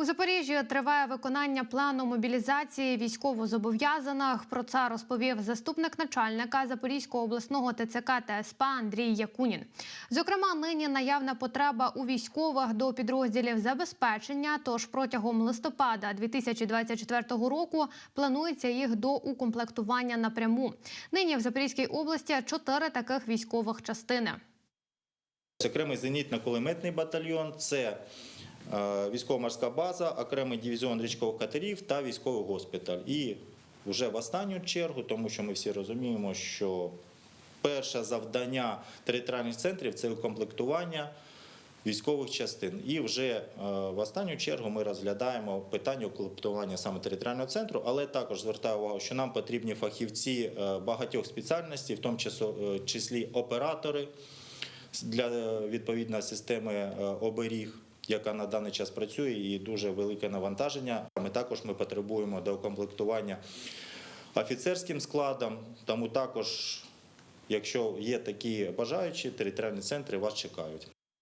У Запоріжжі триває виконання плану мобілізації військовозобов'язаних. Про це розповів заступник начальника Запорізького обласного ТЦК та СП Андрій Якунін. Зокрема, нині наявна потреба у військових до підрозділів забезпечення. Тож протягом листопада 2024 року планується їх до укомплектування напряму. Нині в Запорізькій області чотири таких військових частини. Окремий зенітно-кулеметний батальйон це військово-морська база, окремий дивізіон річкових катерів та військовий госпіталь. І вже в останню чергу, тому що ми всі розуміємо, що перше завдання територіальних центрів це укомплектування військових частин. І вже е, в останню чергу ми розглядаємо питання укомплектування саме територіального центру, але також звертаю увагу, що нам потрібні фахівці е, багатьох спеціальностей, в тому е, числі оператори для е, відповідної системи е, оберіг, яка на даний час працює, і дуже велике навантаження. Ми також ми потребуємо доукомплектування офіцерським складом, тому також, якщо є такі бажаючі, територіальні центри вас чекають.